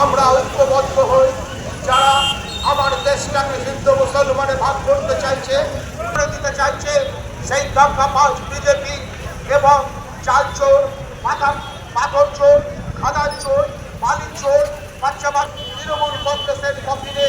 আমরা ঐক্যবদ্ধ হই। যারা আমার দেশটাকে হিন্দু, মুসলমানে ভাগ করতে চাইছে দিতে চাইছে, সেই দঙ্গাবাজ বিজেপি এবং চাল চোর পাথর পাথর চোর, খাদান চোর, বালি চোর বাচ্চা তৃণমূল কংগ্রেসের কফিনে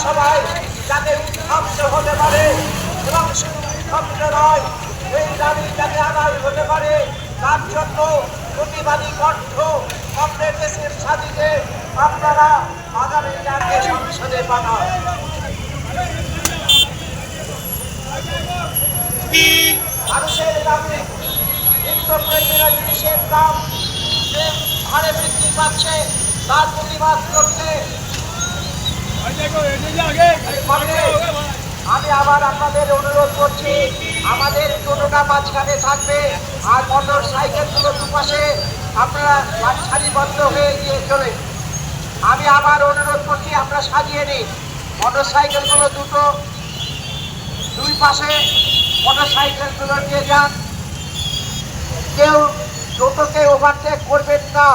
লোকসভায় যাতে উত্থাপিত হতে পারে শুধু উত্থাপিত নয়, এই দাবি যাতে আদায় হতে পারে, তার জন্য প্রতিবাদী কণ্ঠ আপনার দেশের স্বাধীনে আপনারা আগামী জাতীয় সংসদে পাঠান। মানুষের জিনিসের দাম যে হারে বৃদ্ধি পাচ্ছে, তার প্রতিবাদ করতে আমি আবার আপনাদের অনুরোধ করছি, আমাদের টোটোটা মাঝখানে থাকবে আর মোটর সাইকেলগুলো দুপাশে আপনারা সারিবদ্ধ হয়ে গিয়ে চলে আমি আবার অনুরোধ করছি আপনারা সাজিয়ে নিন মোটর সাইকেলগুলো দুটো দুই পাশে মোটর সাইকেলগুলো নিয়ে যান। কেউ টোটোকে ওভারটেক করবেন না।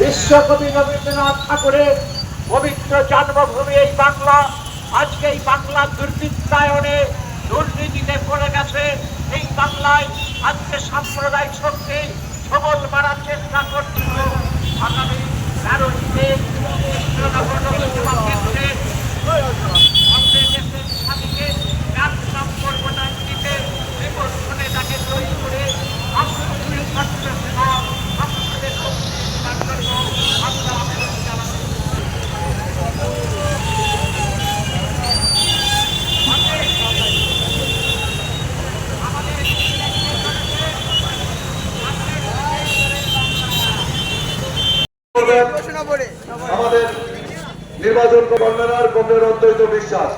বিশ্বকবি রবীন্দ্রনাথ ঠাকুরের পবিত্র জন্মভূমি এই বাংলা। আজকে এই বাংলা দুর্বৃত্তায়নে দুর্নীতিতে পড়ে গেছে এই বাংলায়। আজকে সাম্প্রদায়িক শক্তি সবল মারার চেষ্টা করছিল। আগামী তেরোই মে আমাদের নির্বাচন কর্মনার কমরের অদ্বৈত বিশ্বাস।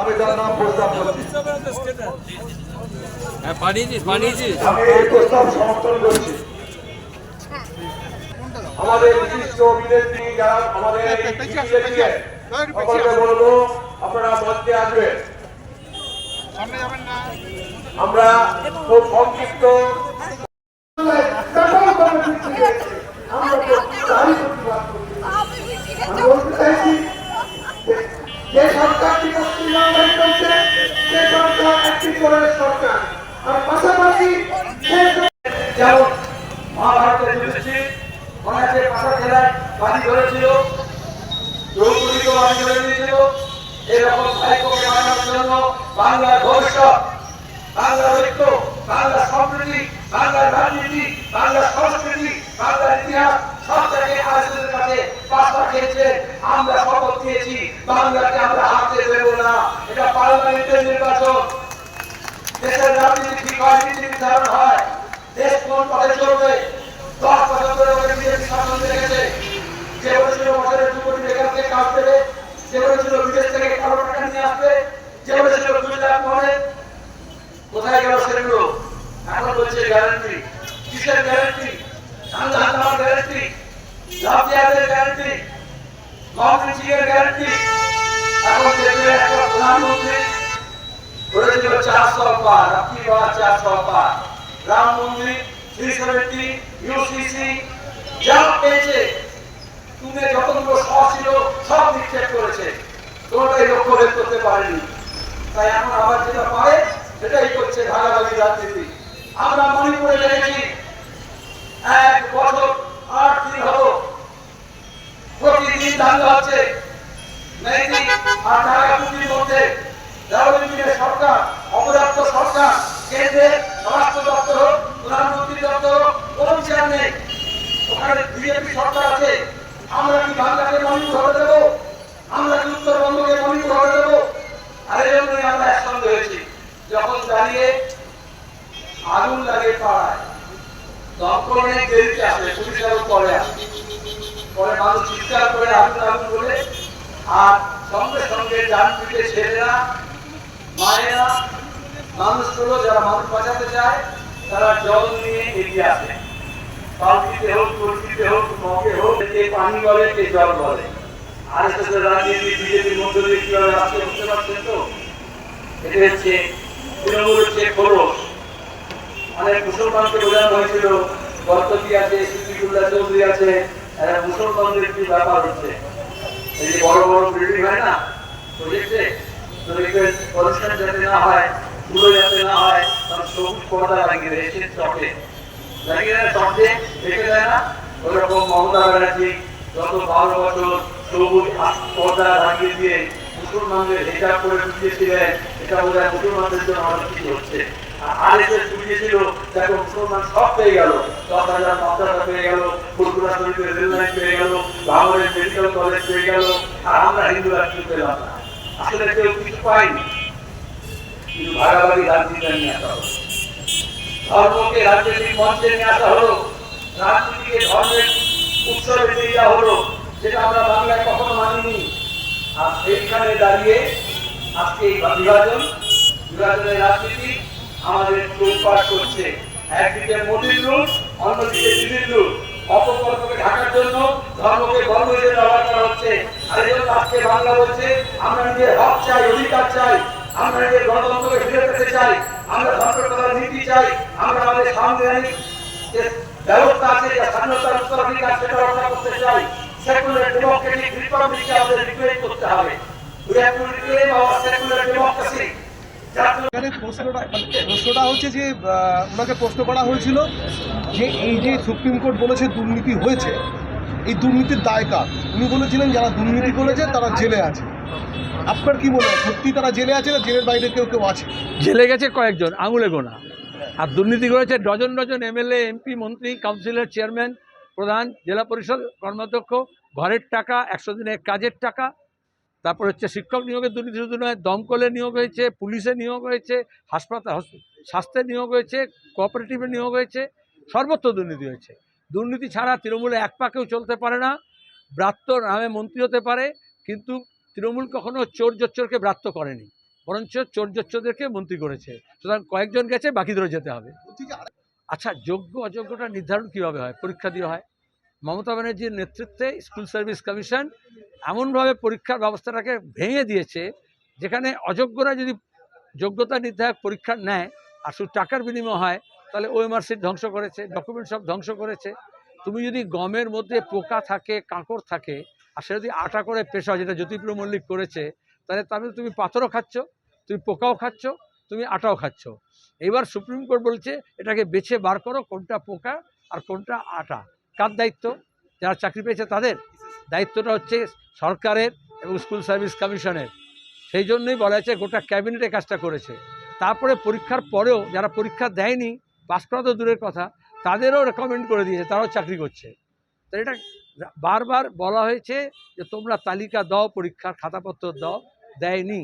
আমি তার নাম প্রস্তাব করছি। হ্যাঁ পাঠিয়েছিস পাঠিয়েছিস। আমি এই প্রস্তাব সমর্থন করছি। আমাদের বিশিষ্ট অভিনেত্রী যারা আমাদের এই মিছিলে ছিলেন, সকলকে বলব আপনারা মঞ্চে আসবেন। আমরা খুব সংক্ষিপ্ত। যে সরকারটি পশ্চিমবাংলায় চলছে সে সরকার একটি করে সরকার। আর পাশাপাশি যেমন মহাভারতের যুধিষ্ঠির অনেকে পাশা খেলায় বাড়ি ধরেছিল দ্রৌপদীকেও বাড়ি ধরে দিয়েছিল এরকম ভাইপোকে মানার জন্য বাংলার ভবিষ্যৎ, বাংলার ঐক্য, বাংলার সম্প্রীতি, বাংলার রাজনীতি, বাংলার সংস্কৃতি বাংলার কাছে পাশা খেয়েছে আমরা শপথ নিয়েছি বাংলাকে আমরা হাতে দেবো না। এটা পার্লামেন্টের নির্বাচন। দেশের রাজনীতি ঠিক হয় নীতি হয়? দেশ কোন দশ বছর ধরে যে বলেছিল বছরের কাজ দেবে, যে বলেছিল যে বলেছিল দুই লাখ কোথায় গেল সেগুলো? এখন বলছে গ্যারান্টি কিসের গ্যারান্টি যা পেয়েছে তুমি যতগুলো সহ সব নিক্ষেপ করেছে কোনোটাই লক্ষ্য ভেদ করতে পারেনি তাই এখন আবার যেটা পারে সেটাই করছে ভাগাভাগি রাজনীতি আমরা মণিপুরে দেখেছি এক বছর আট দিন হলো। প্রতিদিন দাঙ্গা হচ্ছে সরকার আছে। আমরা বাংলাকে হতে দেবো? আমরা উত্তরবঙ্গকে হতে দেবো? আর এই জন্যই আমরা একসঙ্গে হয়েছি। যখন দাঁড়িয়ে আগুন লাগে পাড়ায় তখন দেরিতে আসে, পুলিশ পরে আসে। পরে মানুষ চিৎকার করে আগুন আগুন বলে আর সঙ্গে সঙ্গে ডান পিঠে ছেলেরা, মায়েরা, মানুষগুলো যারা মানুষ বাঁচাতে চায়, তারা জল নিয়ে এগিয়ে আসে। বালতিতে হোক কলসিতে হোক মগে হোক কে পানি বলে কে জল বলে। আর এস এস রাজনীতি, বিজেপির মধ্যে দিয়ে কীভাবে আসছে বুঝতে পারছেন তো? এটা হচ্ছে তৃণমূল হচ্ছে খোলস। অনেক মুসলমানকে বোঝানো হয়েছিল গর্তকি আছে, সিদ্দিকুল্লাহ চৌধুরী আছে মুসলমানদের কি ব্যাপার হচ্ছে। এই যে বড় বড় বিল্ডিং হয় না প্রজেক্টে সবুজ পর্দা লাগিয়ে দেয় এসে চটে লাগিয়ে দেয় দেয় মুসলমানদের হিসাব করে মুসলমানদের জন্য অনেক কিছু হচ্ছে। ধর্মকে রাজনৈতিক মঞ্চে নিয়ে আসা হলো, রাজনীতিকে ধর্মের উৎসবে নিয়ে হলো যেটা আমরা বাংলায় কখনো মানিনি। আর সেইখানে দাঁড়িয়ে আজকে এই বিভাজন, বিভাজনের রাজনীতি আমাদের চৌপাট করছে। একদিকে মোদীর লুট অন্যদিকে দিদির লুট অপকল্পকে ঢাকার জন্য ধর্মকে ব্যবহার করা হচ্ছে। আর এই জন্য আজকে বাংলা বলছে, আমরা নিজের হক চাই, অধিকার চাই, আমরা নিজের গণতন্ত্রকে ফিরে পেতে চাই, আমরা নীতি চাই, আমরা আমাদের সাংবিধানিক যে ব্যবস্থা আছে স্বাধীনতার উত্তরাধিকার সেটা রক্ষা করতে চাই। সেকুলার ডেমোক্রেটিক রিপাবলিককে আমাদের রিক্রিয়েট করতে হবে। ডেমোক্রেসি। এখানে প্রশ্নটা প্রশ্নটা হচ্ছে যে ওনাকে প্রশ্ন করা হয়েছিল যে এই যে সুপ্রিম কোর্ট বলেছে দুর্নীতি হয়েছে, এই দুর্নীতির দায় কার? উনি বলেছিলেন যারা দুর্নীতি করেছে তারা জেলে আছে। আপনার কি মনে হয়, সত্যি তারা জেলে আছে না জেলের বাইরে কেউ কেউ আছে? জেলে গেছে কয়েকজন, আঙুলে গোনা। আর দুর্নীতি করেছে ডজন ডজন এমএলএ, এমপি, মন্ত্রী, কাউন্সিলর, চেয়ারম্যান, প্রধান, জেলা পরিষদ কর্মাধ্যক্ষ, ঘরের টাকা, একশো দিনের কাজের টাকা তারপর হচ্ছে শিক্ষক নিয়োগের দুর্নীতি শুধু নয় দমকলে নিয়োগ হয়েছে পুলিশে নিয়োগ হয়েছে হাসপাতাল হস- স্বাস্থ্যে নিয়োগ হয়েছে কোঅপারেটিভে নিয়োগ হয়েছে সর্বত্র দুর্নীতি হয়েছে। দুর্নীতি ছাড়া তৃণমূলে এক পাকেও চলতে পারে না ব্রাত্য নামে মন্ত্রী হতে পারে কিন্তু তৃণমূল কখনো চোর জোচ্চরকে ব্রাত্য করেনি বরঞ্চ চোর জোচ্চরদেরকে মন্ত্রী করেছে। সুতরাং কয়েকজন গেছে বাকিদেরও যেতে হবে। আচ্ছা যোগ্য অযোগ্যটা নির্ধারণ কীভাবে হয়? পরীক্ষা দিয়ে হয়? মমতা ব্যানার্জির নেতৃত্বে স্কুল সার্ভিস কমিশন এমনভাবে পরীক্ষার ব্যবস্থাটাকে ভেঙে দিয়েছে, যেখানে অযোগ্যরা যদি যোগ্যতা নির্ধারক পরীক্ষা নেয় আর শুধু টাকার বিনিময় হয়, তাহলে ওএমআর সিট ধ্বংস করেছে ডকুমেন্ট সব ধ্বংস করেছে। তুমি যদি গমের মধ্যে পোকা থাকে, কাঁকড় থাকে, আর সে যদি আটা করে পেশা, যেটা জ্যোতিপ্রিয় মল্লিক করেছে, তাহলে তাহলে তুমি পাথরও খাচ্ছ, তুমি পোকাও খাচ্ছ, তুমি আটাও খাচ্ছ। এবার সুপ্রিম কোর্ট বলছে, এটাকে বেছে বার করো কোনটা পোকা আর কোনটা আটা। কার দায়িত্ব? যারা চাকরি পেয়েছে তাদের। দায়িত্বটা হচ্ছে সরকারের এবং স্কুল সার্ভিস কমিশনের। সেই জন্যই বলা হয়েছে গোটা ক্যাবিনেটে কাজটা করেছে। তারপরে পরীক্ষার পরেও যারা পরীক্ষা দেয়নি, পাস করা তো দূরের কথা, তাদেরও রেকমেন্ড করে দিয়েছে, তারাও চাকরি করছে। তো এটা বারবার বলা হয়েছে যে তোমরা তালিকা দাও, পরীক্ষার খাতাপত্র দাও, দেয়নি।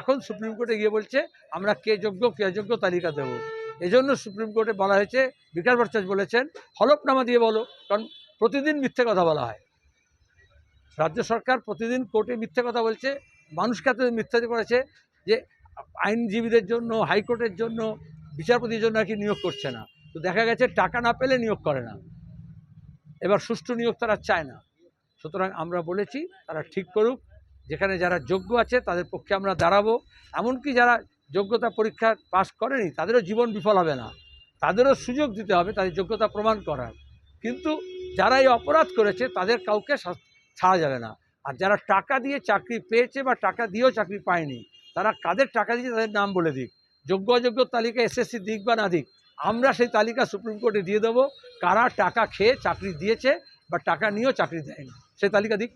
এখন সুপ্রিম কোর্টে গিয়ে বলছে, আমরা কে যোগ্য কে যোগ্য তালিকা দেবো। এজন্য সুপ্রিম কোর্টে বলা হয়েছে, বিকাশ ভট্টাচার্য বলেছেন, হলফনামা দিয়ে বলো, কারণ প্রতিদিন মিথ্যে কথা বলা হয়। রাজ্য সরকার প্রতিদিন কোর্টে মিথ্যে কথা বলছে, মানুষকে এত মিথ্যা করেছে যে আইনজীবীদের জন্য, হাইকোর্টের জন্য, বিচারপতির জন্য আর কি নিয়োগ করছে না। তো দেখা গেছে টাকা না পেলে নিয়োগ করে না। এবার সুষ্ঠু নিয়োগ তারা চায় না। সুতরাং আমরা বলেছি, তারা ঠিক করুক, যেখানে যারা যোগ্য আছে তাদের পক্ষে আমরা দাঁড়াবো। এমনকি যারা যোগ্যতা পরীক্ষা পাশ করেনি, তাদেরও জীবন বিফল হবে না। তাদেরও সুযোগ দিতে হবে, তাদের যোগ্যতা প্রমাণ করার। কিন্তু যারা এই অপরাধ করেছে, তাদের কাউকে ছাড়া যাবে না। আর যারা টাকা দিয়ে চাকরি পেয়েছে বা টাকা দিয়েও চাকরি পায়নি, তারা কাদের টাকা দিয়েছে তাদের নাম বলে দিক। যোগ্য অযোগ্য তালিকা এসএসসি দিক বা না দিক, আমরা সেই তালিকা সুপ্রিম কোর্টে দিয়ে দেবো কারা টাকা খেয়ে চাকরি দিয়েছে বা টাকা নিয়েও চাকরি দেয়নি। সেই তালিকা দিক।